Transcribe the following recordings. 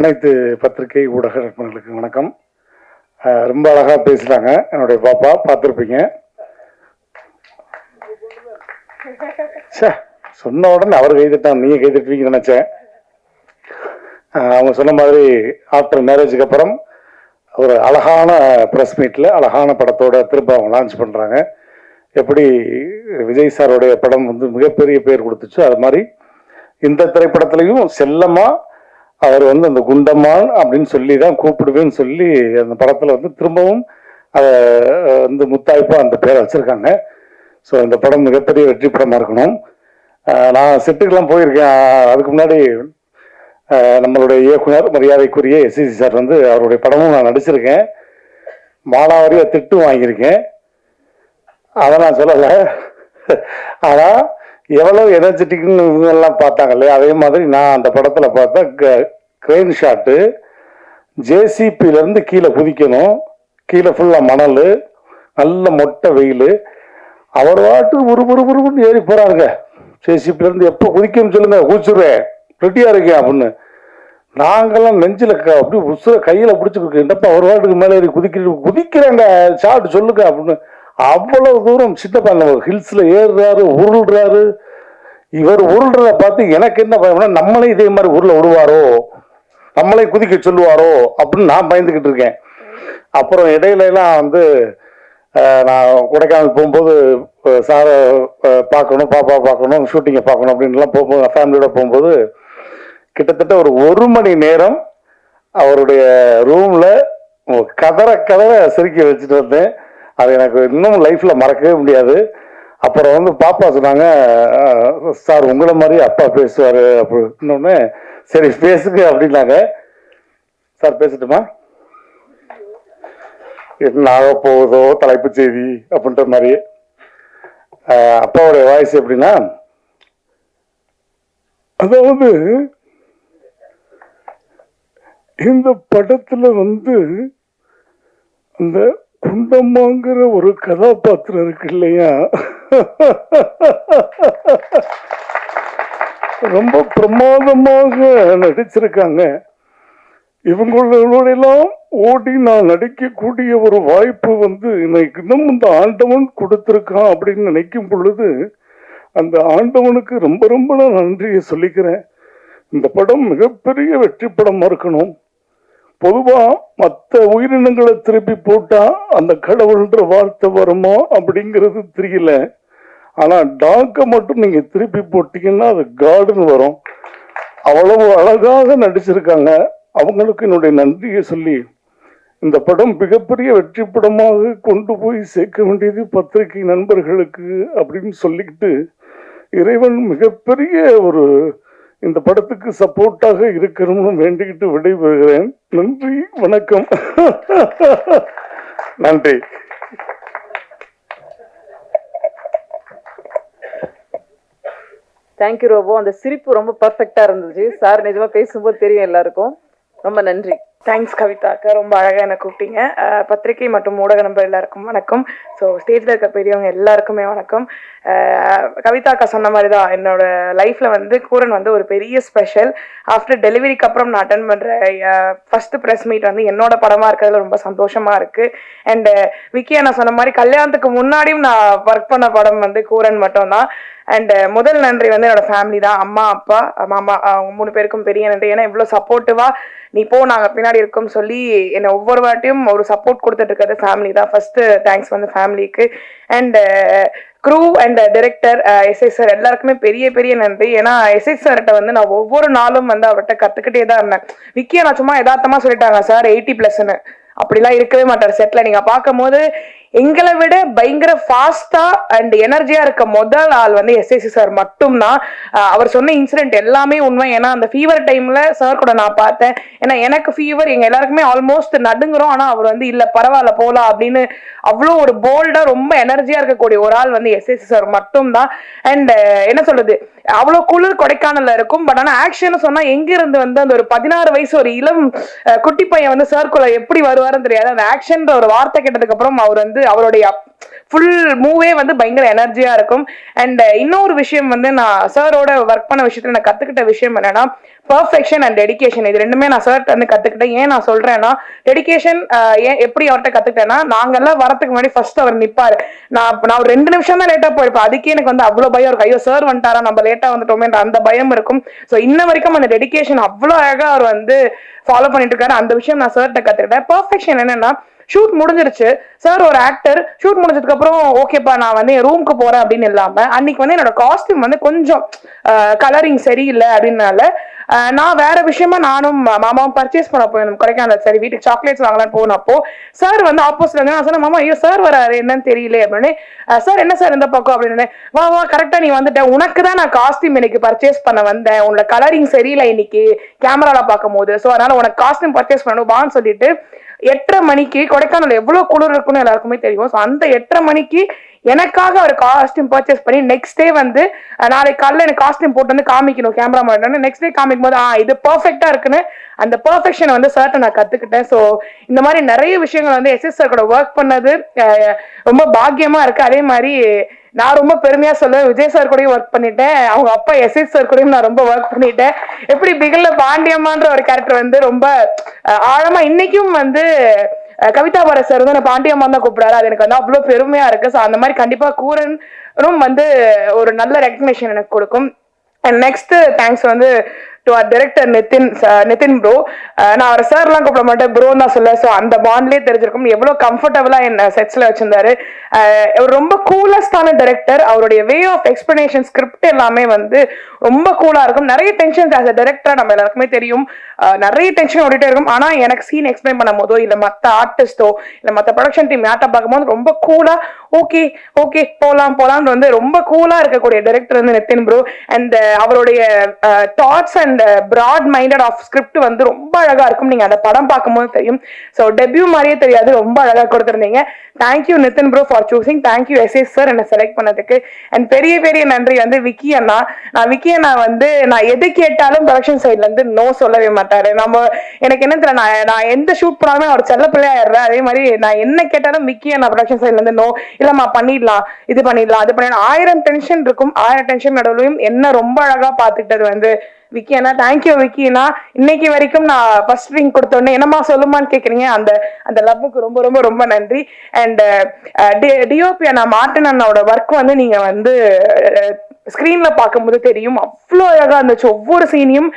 அனைத்து பத்திரிகை ஊடக நண்பர்களுக்கு வணக்கம். ரொம்ப அழகாக பேசுகிறாங்க என்னுடைய பாப்பா பார்த்துருப்பீங்க. சே சொன்ன உடனே அவர் கைதிட்டான் நீங்கள் கைதிட்டுவீங்கன்னு நினச்சேன். அவங்க சொன்ன மாதிரி ஆஃப்டர் மேரேஜுக்கு அப்புறம் ஒரு அழகான ப்ரெஸ் மீட்டில் அழகான படத்தோட திரும்ப அவங்க லான்ச் பண்ணுறாங்க எப்படி விஜய் சாரோடைய படம் வந்து மிகப்பெரிய பேர் கொடுத்துச்சோ. அது மாதிரி இந்த திரைப்படத்துலையும் செல்லமாக அவர் வந்து அந்த குண்டம்மான் அப்படின்னு சொல்லி தான் கூப்பிடுவேன்னு சொல்லி அந்த படத்தில் வந்து திரும்பவும் அதை வந்து முத்தாய்ப்பாக அந்த பேரை வச்சுருக்காங்க. ஸோ இந்த படம் மிகப்பெரிய வெற்றி படமாக இருக்கணும். நான் செட்டுக்கெல்லாம் போயிருக்கேன். அதுக்கு முன்னாடி நம்மளுடைய இயக்குனர் மரியாதைக்குரிய எஸ்சிசி சார் வந்து அவருடைய படமும் நான் நடிச்சிருக்கேன். மாலாவாரியாக திட்டும் வாங்கியிருக்கேன். அதை நான் சொல்லலை. ஆனால் எவ்வளவு எனர்ஜெட்டிக்னு இவங்க எல்லாம் பார்த்தாங்க இல்லையா? அதே மாதிரி நான் அந்த படத்தில் பார்த்தா கிரெயின் ஷாட்டு ஜேசிபிலேருந்து கீழே குதிக்கணும். கீழே ஃபுல்லாக மணல் நல்ல மொட்டை வெயில். அவர் வாட்டு ஒரு ஒரு ஒருன்னு ஏறி போகிறாருங்க ஜேசிபிலேருந்து எப்போ குதிக்கணும்னு சொல்லுங்க குதிச்சுருவேன் ரெட்டியாக இருக்கேன் அப்படின்னு நாங்கெல்லாம் நெஞ்சில் க அப்படியே உசுர கையில் பிடிச்சிருக்கு என்னப்பா ஒரு வாட்டுக்கு மேலே ஏறி குதிக்கிற குதிக்கிறேங்க. ஷாட் சொல்லுங்க அப்படின்னு. அவ்வளவு தூரம் சித்தப்பா நம்ம ஹில்ஸில் ஏறுறாரு உருள்றாரு. இவர் உருள்றத பார்த்து எனக்கு என்ன பயம்னா நம்மளே இதே மாதிரி உருள விடுவாரோ நம்மளே குதிக்க சொல்லுவாரோ அப்படின்னு நான் பயந்துக்கிட்டு இருக்கேன். அப்புறம் இடையில எல்லாம் வந்து நான் கொடைக்கானல் போகும்போது சாரை பார்க்கணும் பாப்பா பார்க்கணும் ஷூட்டிங்கை பார்க்கணும் அப்படின்லாம் போகும்போது ஃபேமிலியோட போகும்போது கிட்டத்தட்ட ஒரு ஒரு மணி நேரம் அவருடைய ரூமில் கதற கதற சிரிக்க வச்சுட்டு வந்தேன். அது எனக்கு இன்னும் லைஃப்பில் மறக்கவே முடியாது. அப்புறம் வந்து பாப்பா சொன்னாங்க சார் உங்களை மாதிரி அப்பா பேசுவார். அப்படின்னு சரி பேசுங்க அப்படின்னாங்க. சார் பேசட்டுமா? என்னாக போகுதோ தலைப்புச் செய்தி அப்படின்ற மாதிரி. அப்பாவோடைய அப்பாவுடைய வாய்ஸ் எப்படின்னா அதாவது இந்த படத்தில் வந்து அந்த குண்டம்மாங்கிற ஒரு கதாபாத்திரம் இருக்கு இல்லையா? ரொம்ப பிரமாதமாக நடிச்சிருக்காங்க. இவங்களோடெல்லாம் ஓடி நான் நடிக்கக்கூடிய ஒரு வாய்ப்பு வந்து எனக்கு இன்னும் இந்த ஆண்டவன் கொடுத்துருக்கான் அப்படின்னு நினைக்கும் பொழுது அந்த ஆண்டவனுக்கு ரொம்ப ரொம்ப நான் நன்றியை சொல்லிக்கிறேன். இந்த படம் மிகப்பெரிய வெற்றி படமாக இருக்கணும். பொதுவா மற்ற உயிரினங்களை திருப்பி போட்டா அந்த கடவுள்ன்ற வார்த்தை வருமா அப்படிங்கிறது தெரியல. ஆனா டாக்கை மட்டும் நீங்க திருப்பி போட்டீங்கன்னா அது காடுன்னு வரும். அவ்வளவு அழகாக நடிச்சிருக்காங்க. அவங்களுக்கு என்னுடைய நன்றியை சொல்லி இந்த படம் மிகப்பெரிய வெற்றி படமாக கொண்டு போய் சேர்க்க வேண்டியது பத்திரிகை நண்பர்களுக்கு அப்படின்னு சொல்லிக்கிட்டு இறைவன் மிகப்பெரிய ஒரு இந்த படத்துக்கு சப்போர்ட்டாக இருக்கணும்னு வேண்டிக்கிட்டு விடைபெறுகிறேன். நன்றி வணக்கம். நன்றி. தேங்க்யூ ரோபோ அந்த சிரிப்பு ரொம்ப பர்ஃபெக்டாக இருந்துச்சு. சார் நிஜமாக பேசும்போது தெரியும் எல்லாருக்கும். ரொம்ப நன்றி. தேங்க்ஸ் கவிதாக்கா. ரொம்ப அழகாக என்னை கூப்பிட்டீங்க. பத்திரிகை மற்றும் ஊடக நம்பர் எல்லாருக்கும் வணக்கம். ஸோ ஸ்டேஜில் இருக்க பெரியவங்க எல்லாருக்குமே வணக்கம். கவிதாக்கா சொன்ன மாதிரி தான் என்னோட லைஃப்பில் வந்து கூரன் வந்து ஒரு பெரிய ஸ்பெஷல் ஆஃப்டர் டெலிவரிக்கு அப்புறம் நான் அட்டன் பண்ணுற ஃபஸ்ட்டு ப்ரெஸ் மீட் வந்து என்னோட படமாக இருக்கிறதுல ரொம்ப சந்தோஷமாக இருக்குது அண்டு விக்கி நான் சொன்ன மாதிரி கல்யாணத்துக்கு முன்னாடியும் நான் ஒர்க் பண்ண படம் வந்து கூரன் மட்டும்தான். அண்ட் முதல் நன்றி வந்து என்னோட ஃபேமிலி தான். அம்மா அப்பா மாமா அவங்க மூணு பேருக்கும் பெரிய நன்றி. ஏன்னா இவ்வளோ சப்போர்ட்டிவாக நீ போ நாங்கள் பின்னாடி இருக்கோம் சொல்லி என்னை ஒவ்வொரு வாட்டியும் ஒரு சப்போர்ட் கொடுத்துட்டு இருக்கிறது ஃபேமிலி தான். ஃபர்ஸ்ட் தேங்க்ஸ் வந்து ஃபேமிலிக்கு and crew and director SI sir எல்லாருக்குமே பெரிய பெரிய நன்றி. ஏன்னா எஸ்ஐ சார்கிட்ட வந்து நான் ஒவ்வொரு நாளும் வந்து அவர்கிட்ட கற்றுக்கிட்டே தான் இருந்தேன். விக்கிய நான் சும்மா யதார்த்தமாக சொல்லிட்டாங்க சார் எயிட்டி ப்ளஸ்ன்னு அப்படிலாம் இருக்கவே மாட்டார். செட்ல நீங்க பார்க்கும்போது எங்களை விட பயங்கர ஃபாஸ்டா அண்ட் எனர்ஜியா இருக்க முதல் ஆள் வந்து எஸ்எஸ்சி சார் மட்டும்தான். அவர் சொன்ன இன்சிடென்ட் எல்லாமே உண்மை. ஏன்னா அந்த ஃபீவர் டைம்ல சார் கூட நான் பார்த்தேன். ஏன்னா எனக்கு ஃபீவர் எங்க எல்லாருக்குமே ஆல்மோஸ்ட் நடுங்குறோம். ஆனா அவர் வந்து இல்ல பரவாயில்ல போலாம் அப்படின்னு அவ்வளோ ஒரு போல்டா ரொம்ப எனர்ஜியா இருக்கக்கூடிய ஒரு ஆள் வந்து எஸ்எஸ்சி சார் மட்டும்தான். அண்ட் என்ன சொல்றது? அவ்வளோ குளிர் கொடைக்கானல்ல இருக்கும். பட் ஆனா ஆக்ஷன் சொன்னா எங்க இருந்து வந்து அந்த ஒரு பதினாறு வயசு ஒரு இளம் குட்டி பையன் வந்து சார்க்குள்ள எப்படி வருவாருன்னு தெரியாது. அந்த ஆக்ஷன்ற ஒரு வார்த்தை கேட்டதுக்கு அப்புறம் அவர் வந்து வந்து அவருடைய ஃபுல் மூவே வந்து பயங்கர எனர்ஜியா இருக்கும். அண்ட் uh, இன்னொரு விஷயம் வந்து நான் சாரோட ஒர்க் பண்ண விஷயத்துல நான் கத்துக்கிட்ட விஷயம் என்னன்னா பர்ஃபெக்ஷன் அண்ட் டெடிக்கேஷன் இது ரெண்டுமே நான் சார்ட் வந்து கத்துக்கிட்டேன். ஏன் நான் சொல்றேன்னா டெடிகேஷன் uh, ஏன் எப்படி அவர்கிட்ட கத்துக்கிட்டேன்னா நாங்கெல்லாம் வரதுக்கு முன்னாடி ஃபர்ஸ்ட் அவர் நிப்பாரு. நான் நான் ஒரு ரெண்டு நிமிஷம் தான் லேட்டா போயிருப்பேன். அதுக்கே எனக்கு வந்து அவ்வளவு பயம் இருக்கும். ஐயோ சார் வந்துட்டாரா? நம்ம லேட்டா வந்துட்டோமேன்ற அந்த பயம் இருக்கும். ஸோ இன்ன வரைக்கும் அந்த டெடிகேஷன் அவ்வளோ அழகா அவர் வந்து ஃபாலோ பண்ணிட்டு இருக்காரு. அந்த விஷயம் நான் சார்ட்ட கத்துக்கிட்டேன். பர்ஃபெக்ஷன் என்னன்னா ஷூட் முடிஞ்சிருச்சு. சார் ஒரு ஆக்டர் ஷூட் முடிஞ்சதுக்கு அப்புறம் ஓகேப்பா நான் வந்து என் ரூமுக்கு போறேன் அப்படின்னு இல்லாம அன்னைக்கு வந்து என்னோட காஸ்டியூம் வந்து கொஞ்சம் கலரிங் சரியில்லை அப்படின்னால நான் வேற விஷயமா நானும் மா- மாமாவும் பர்ச்சேஸ் பண்ண போயிருந்தோம். கொடைக்கானல் சரி வீட்டுக்கு சாக்லேட்ஸ் வாங்கலாம்னு போனப்போ சார் வந்து ஆப்போசிட்ல வந்து நான் சொன்னேன் மாமா ஐயோ சார் வராரு என்னன்னு தெரியல அப்படின்னு சார் என்ன சார் இந்த பக்கம்? அப்படின்னு வா வா கரெக்டா நீ வந்துட்ட. உனக்கு தான் நான் காஸ்டியூம் இன்னைக்கு பர்ச்சேஸ் பண்ண வந்தேன். உன்னோட கலரிங் சரியில்லை இன்னைக்கு கேமரால பார்க்கும் போது ஸோ அதனால உனக்கு காஸ்டியூம் பர்ச்சேஸ் பண்ணணும் வான்னு சொல்லிட்டு எட்டரை மணிக்கு கொடைக்கானல் எவ்வளவு குளிர் இருக்குன்னு எல்லாருக்குமே தெரியும். ஸோ அந்த எட்டரை மணிக்கு எனக்காக அவர் காஸ்டியூம் பர்ச்சேஸ் பண்ணி நெக்ஸ்ட் டே வந்து நாளைக்கு காலையில் எனக்கு காஸ்டியூம் போட்டு வந்து காமிக்கணும் கேமரா மாட்டேன் நெக்ஸ்ட் டே காமிக்கும் போது ஆ இது பர்ஃபெக்டா இருக்குன்னு அந்த பர்ஃபெக்ஷனை வந்து சர்ட்டை நான் கத்துக்கிட்டேன். ஸோ இந்த மாதிரி நிறைய விஷயங்கள் வந்து எஸ்எஸ் சார் கூட ஒர்க் பண்ணது ரொம்ப பாக்கியமா இருக்கு. அதே மாதிரி நான் ரொம்ப பெருமையா சொல்லுவேன். விஜய் சார் கூடயும் ஒர்க் பண்ணிட்டேன். அவங்க அப்பா எஸ்எஸ் சார் கூடயும் நான் ரொம்ப ஒர்க் பண்ணிட்டேன். எப்படி பிகில்ல பாண்டியம்மான்ற ஒரு கேரக்டர் வந்து ரொம்ப ஆழமா இன்னைக்கும் வந்து கவிதா பாரத் சார் வந்து நான் பாண்டியம்மா தான் கூப்பிடாரு அது எனக்கு வந்து அவ்வளவு பெருமையா இருக்கு. ஸோ அந்த மாதிரி கண்டிப்பா கூரனும் வந்து ஒரு நல்ல ரெக்கக்னேஷன் எனக்கு கொடுக்கும். அண்ட் நெக்ஸ்ட் தேங்க்ஸ் வந்து to our director Nithin Nithin bro நான் அவர் சார்லாம் கூப்பிட மாட்டேன். ப்ரோ தான் சொல்ல ஸோ அந்த பாண்ட்லேயே தெரிஞ்சிருக்கும். எவ்வளோ கம்ஃபர்டபுளாக என்ன செட்ஸில் வச்சிருந்தாரு. Uh, அவர் ரொம்ப கூலஸ்டான டைரக்டர் அவருடைய வே ஆஃப் எக்ஸ்பிளனேஷன் ஸ்கிரிப்ட் எல்லாமே வந்து ரொம்ப கூலாக இருக்கும். நிறைய டென்ஷன்ஸ் ஆஸ் அ டேரக்டராக நம்ம எல்லாருக்குமே தெரியும். Uh, நிறைய டென்ஷன் ஓடிட்டே இருக்கும். ஆனால் எனக்கு சீன் எக்ஸ்பிளைன் பண்ணும் போதோ இல்லை மற்ற ஆர்டிஸ்டோ இல்லை மற்ற ப்ரொடக்ஷன் டீம் யார்ட்ட பார்க்கும்போது ரொம்ப கூலாக ஓகே ஓகே போகலாம் போகலான்னு வந்து ரொம்ப கூலாக இருக்கக்கூடிய டைரக்டர் வந்து நித்தின் ப்ரோ அண்ட் அவருடைய uh, thoughts and broad minded of script வந்து ரொம்ப அழகா இருக்கும். நீங்க அந்த படம் பார்க்கும்போது தெரியும். ஸோ டெபியூ மாதிரியே தெரியாது. ரொம்ப அழகா கொடுத்துருந்தீங்க. Thank you Nithin bro for choosing thank you SS sir என்னை செலக்ட் பண்ணதுக்கு. அண்ட் பெரிய பெரிய நன்றி வந்து விக்கி அண்ணா. நான் விக்கி அண்ணா வந்து நான் எது கேட்டாலும் ப்ரொடக்ஷன் சைட்ல இருந்து நோ சொல்லவே மாட்டாரு. நம்ம எனக்கு என்ன தெரியல நான் நான் எந்த ஷூட் போனாலுமே அவர் செல்ல பிள்ளையாயிடுறேன் அதே மாதிரி நான் என்ன கேட்டாலும் விக்கி அண்ணா ப்ரொடக்ஷன் சைட்ல இருந்து நோ இல்லம்மா பண்ணிடலாம். இது பண்ணிடலாம். அது பண்ணிடலாம். ஆயிரம் டென்ஷன் இருக்கும். ஆயிரம் டென்ஷன் நடுவுலையும் என்ன ரொம்ப அழகா பாத்துக்கிட்டது வந்து விக்கி அண்ணா தேங்க்யூ விக்கி. அண்ணா இன்னைக்கு வரைக்கும் நான் ஃபர்ஸ்ட் ரிங் கொடுத்தோடனே என்னம்மா சொல்லுமான்னு கேட்குறீங்க அந்த அந்த லவ்வுக்கு ரொம்ப ரொம்ப ரொம்ப நன்றி. அண்ட் டிஓபி அண்ணா மார்டன் அண்ணாவோட ஒர்க் வந்து நீங்க வந்து ஸ்கிரீன்ல பார்க்கும்போது தெரியும். அவ்வளோ அழகா இருந்துச்சு ஒவ்வொரு சீனையும்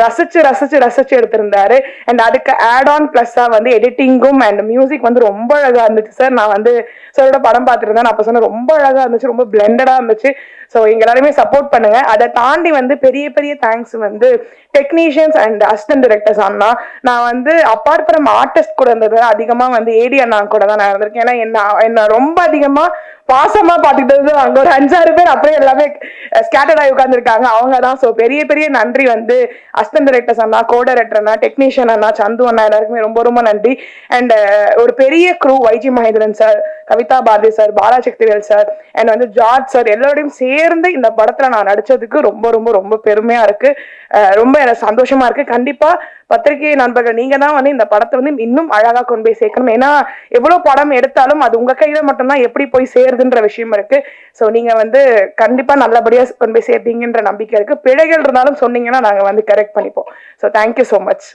ரசிச்சு ரசிச்சு ரசிச்சு எடுத்திருந்தாரு. அண்ட் அதுக்கு ஆட் ஆன் பிளஸ்ஸா வந்து எடிட்டிங்கும் அண்ட் மியூசிக் வந்து ரொம்ப அழகா இருந்துச்சு சார் நான் வந்து சாரோட படம் பார்த்துருந்தேன். நான் அப்போ சொன்னேன் ரொம்ப அழகா இருந்துச்சு ரொம்ப பிளெண்டடா இருந்துச்சு. ஸோ எங்க எல்லாருமே சப்போர்ட் பண்ணுங்க. அதை தாண்டி வந்து பெரிய பெரிய தேங்க்ஸ் வந்து டெக்னீஷியன்ஸ் அண்ட் அசிஸ்டன்ட் டிரெக்டர்ஸ் அண்ணா. நான் வந்து அப்பார்ட் ஃப்ரம் ஆர்டிஸ்ட் கூட இருந்தது. அதிகமா வந்து ஏடி அண்ணா கூட தான் நான் இருந்திருக்கேன். ஏன்னா என்ன என்ன ரொம்ப அதிகமா பாசமா பாத்துக்கிட்டது அங்க ஒரு அஞ்சாறு பேர் அப்படியே எல்லாமே ஸ்கேட்டர்ட் ஆகி உட்காந்துருக்காங்க அவங்க தான். ஸோ பெரிய பெரிய நன்றி வந்து அசிஸ்டன்ட் டைரக்டர்ஸ் அண்ணா கோ டைரக்டர் அண்ணா டெக்னீஷியன் அண்ணா சந்து அண்ணா எல்லாருக்குமே ரொம்ப ரொம்ப நன்றி. அண்ட் ஒரு பெரிய crew YG Mahendran sir Kavitha Bharathi sir Balasakthivel sir and வந்து ஜார்ஜ் சார் எல்லாரோடையும் சேர்ந்து இந்த படத்துல நான் நடிச்சதுக்கு ரொம்ப ரொம்ப ரொம்ப பெருமையா இருக்கு. ரொம்ப எனக்கு சந்தோஷமா இருக்கு. கண்டிப்பா பத்திரிகை நண்பர்கள் நீங்க தான் வந்து இந்த படத்தை வந்து இன்னும் அழகா கொண்டு போய் சேர்க்கணும். ஏன்னா எவ்வளவு படம் எடுத்தாலும் அது உங்க கையில மட்டும்தான் எப்படி போய் சேருதுன்ற விஷயம் இருக்கு. சோ நீங்க வந்து கண்டிப்பா நல்லபடியா கொண்டு போய் சேர்ப்பீங்கன்ற நம்பிக்கை இருக்கு. பிழைகள் இருந்தாலும் சொன்னீங்கன்னா நாங்க வந்து கரெக்ட் பண்ணிப்போம். So thank you so much